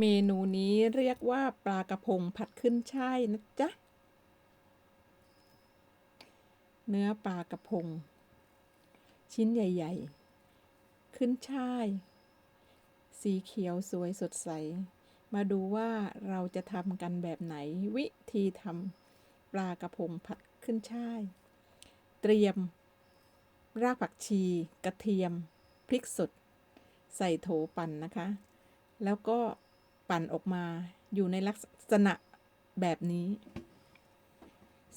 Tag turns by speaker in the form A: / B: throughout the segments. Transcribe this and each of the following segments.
A: เมนูนี้เรียกว่าปลากระพงผัดขึ้นช่ายนะจ๊ะ เนื้อปลากระพง ชิ้นใหญ่ ๆ ขึ้นช่าย สีเขียวสวยสดใส มาดูว่าเราจะทำกันแบบไหน วิธีทำปลากระพงผัดขึ้นช่าย เตรียม รากผักชี กระเทียม พริกสด ใส่โถปั่นนะคะแล้วก็ ปั่นออกมาอยู่ในลักษณะแบบนี้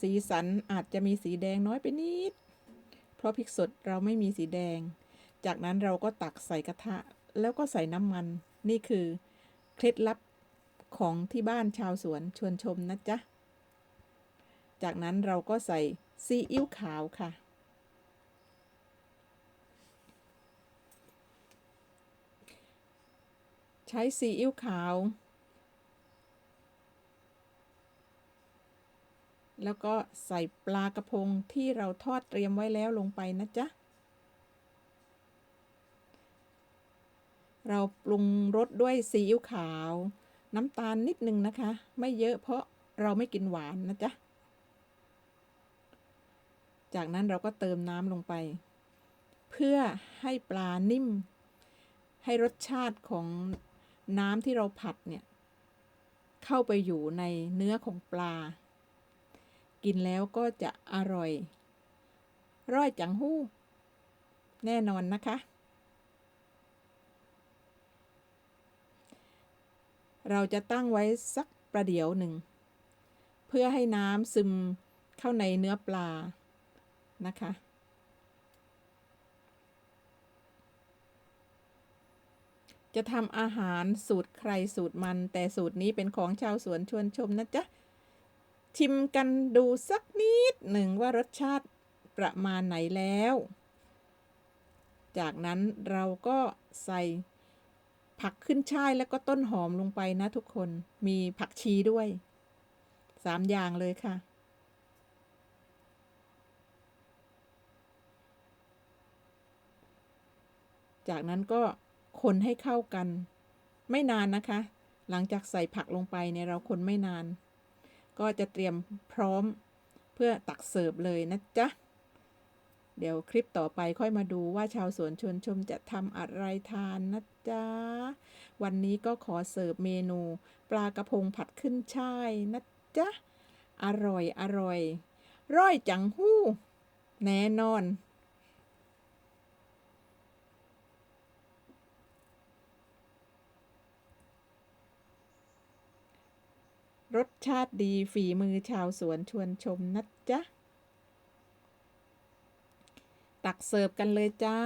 A: สีสันอาจจะมีสีแดงน้อยไปนิด เพราะพริกสดเราไม่มีสีแดง จากนั้นเราก็ตักใส่กระทะ แล้วก็ใส่น้ำมัน นี่คือเคล็ดลับของที่บ้านชาวสวนชวนชมนะจ๊ะ จากนั้นเราก็ใส่ซีอิ๊วขาวค่ะ ใช้ซีอิ๊วขาว แล้วก็ใส่ปลากระพงที่เราทอดเตรียมไว้แล้วลงไปนะจ๊ะ เราปรุงรสด้วยซีอิ๊วขาว น้ำตาลนิดนึงนะคะ ไม่เยอะเพราะเราไม่กินหวานนะจ๊ะ จากนั้นเราก็เติมน้ำลงไป เพื่อให้ปลานิ่มให้รสชาติของ น้ำที่เราผัดเนี่ย เข้าไปอยู่ในเนื้อของปลา กินแล้วก็จะอร่อย ร่อยจังหู้ แน่นอนนะคะ เราจะตั้งไว้สักประเดี๋ยวหนึ่ง เพื่อให้น้ำซึมเข้าในเนื้อปลานะคะ จะทำอาหารสูตรใครสูตรมัน แต่สูตรนี้เป็นของชาวสวนชวนชมนะจ๊ะ ชิมกันดูสักนิดหนึ่งว่ารสชาติประมาณไหนแล้ว จากนั้นเราก็ใส่ผักขึ้นช่ายแล้วก็ต้นหอมลงไปนะทุกคน มีผักชีด้วยสามอย่างเลยค่ะ จากนั้นก็ คนให้เข้ากัน ไม่นานนะคะ หลังจากใส่ผักลงไปเนี่ยเราคนไม่นาน ก็จะเตรียมพร้อมเพื่อตักเสิร์ฟเลยนะจ๊ะ เดี๋ยวคลิปต่อไปค่อยมาดูว่าชาวสวนชวนชมจะทำอะไรทานนะจ๊ะ วันนี้ก็ขอเสิร์ฟเมนูปลากระพงผัดขึ้นช่ายนะจ๊ะ อร่อยอร่อยร่อยจังหู้ แน่นอน รสชาติดีฝีมือชาวสวนชวนชมนะจ๊ะ ตักเสิร์ฟกันเลยจ้า